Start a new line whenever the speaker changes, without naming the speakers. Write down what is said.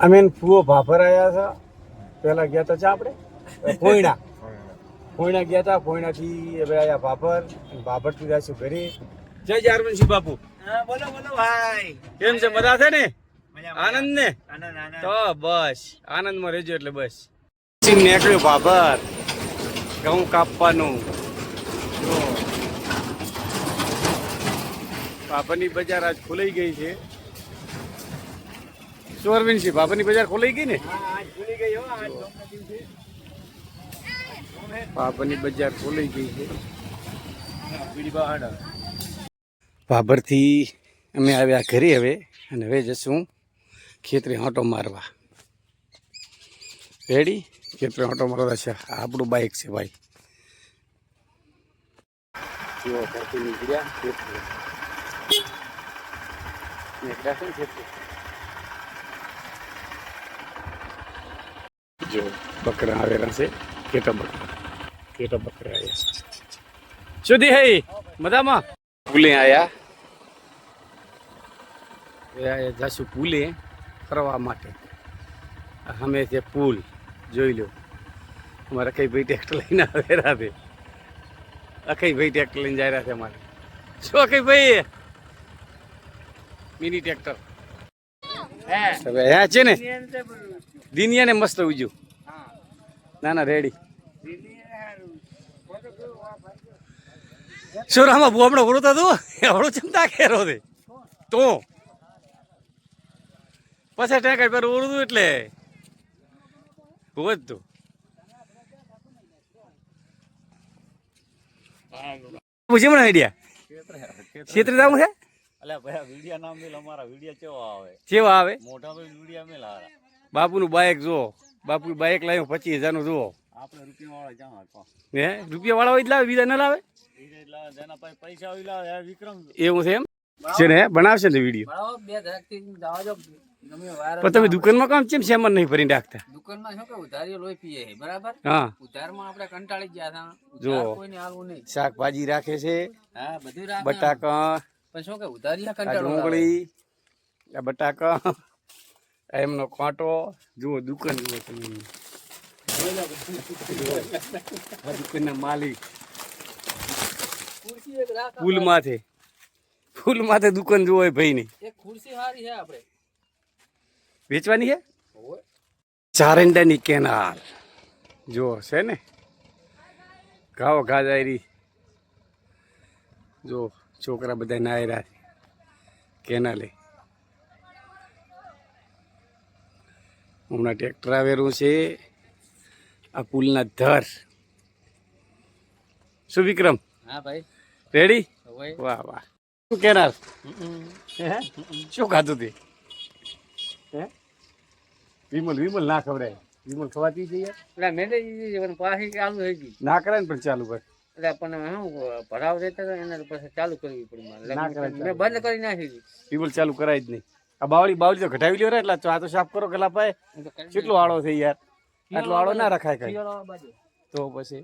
અમે ફૂવો ભાભર આવ્યા હતા પેલા ગયા હતા ચા આપણે? પોઈણા પોઈણા ગયા હતા પોઈણાથી હવે આયા ભાભર. ભાભરથી જઈશું ઘરે. જય જારવનસિંહ બાપુ.
બોલો બોલો ભાઈ.
કેમ છે? બધા છે ને? આનંદ ને?
આનંદ આનંદ.
તો બસ. આનંદમાં રહેજો એટલે બસ. નીકળ્યું ભાભર. ઘઉં કાપવાનું. ભાભરની બજાર આજ ખુલાઈ ગઈ છે. શું અરવિંદસિંહ બજાર ખોલાઈ ગઈ ને? ભાભરની બજાર ખોલાઈ ગઈ છે. ભાભરથી અમે આવ્યા ઘરે હવે અને હવે જશું ખેતરે આંટો મારવા. રેડી ખેતરે આંટો મારવા છે. આપણું બાઇક છે ભાઈ. ઘરથી નીકળ્યા ખેતરે. નીકળ્યા છે ને ખેતરે? જો બકરા આવેલા છે કેટા બકરા કેટા બકરા આવ્યા સુધી હે મજામાં પુલે આયા જાશું પુલે ફરવા માટે અમે જે પુલ જોઈ લો અમારા કઈ ભાઈ ટ્રેક્ટર લઈને આવેલા છે અખઈ ભાઈ ટ્રેક્ટર લઈને જાય રહ્યા છે અમારે શું અખઈ ભાઈ મિની ટ્રેક્ટર હવે હે છે ને? દિનિયાને મસ્ત ઉજ્યું ના ના રેડી. શું રામા બુ હમણાં ઓળું તું? હમણાં ચમતા ખેરો છે? તો? પછી ટેકર પર ઓળું એટલે? બહુ જ તું. પૂછ્યું આઈડિયા ક્ષેત્ર જવું છે
અલ્યા ભાઈ વિડિયા નામ મેલ અમારા વિડિયા કેવો આવે?
કેવા આવે?
મોટા ભાઈ વિડિયા મેલ હારા
બાપુનું બાઇક જુઓ. બાપુ બાઇક લાવ્યો પચીસ હજારનું જુઓ.
આપણે રૂપિયા વાળા
હે? રૂપિયા હોય જ લાવે બીજા ન લાવે?
જેના પાસે પૈસા હોય લાવે વિક્રમ
એવું છે એમ? છે ને બનાવશે ને વીડિયો? પણ તમે દુકાનમાં કામ કેમ સેમન નહીં ભરીને રાખતા?
દુકાનમાં શું કે ઉધારીઓ લોહી પીએ છે બરાબર?
હા.
ઉધારમાં આપણે કંટાળી ગયા હતા.
જો.
કોઈને આલવું નહીં.
શાકભાજી રાખે છે
હા બધું રાખે
બટાકા
પણ શું કે ઉધારીયા કંટાળો
ડુંગળી આ બટાકા એમનો કાંટો જુઓ દુકાન જુઓ તમે દુકાનના માલિક. ફૂલ માથે ફૂલ માથે દુકાન જુઓ એ ભાઈ
ની ખુરશી સારી છે આપણે
વેચવાની છે. ચારંડાની કેનાલ. જો છે ને? ઘાવો ઘા જાયરી. જો છોકરા બધા નાયરા છે. કેનાલે હમણાં ટ્રેક્ટર આવેલું છે. આ પુલના ધર. શું વિક્રમ?
હા ભાઈ.
રેડી વાહ વાહ. શું કેનાલ? હે? શું ખાધું તે? હે? વિમલ વિમલ ના ખવડાય. વિમલ ખવાતી છે યાર.
પણ પાછી ચાલુ થઈ ગઈ
ના કરાય ને પણ ચાલુ કર.
એટલે આપણને શું ભરાવ રહેતા હતા એના પછી ચાલુ કરવી પડી મારે. મેં બંધ કરી નાખી
પીપલ ચાલુ કરાય જ નહીં. આ બાવળી બાવળી તો ઘટાવી લ્યો રે એટલે આ તો સાફ કરો ગલા પાય કેટલો આળો છે યાર. આટલો આળો ના રખાય કઈ. તો પછી?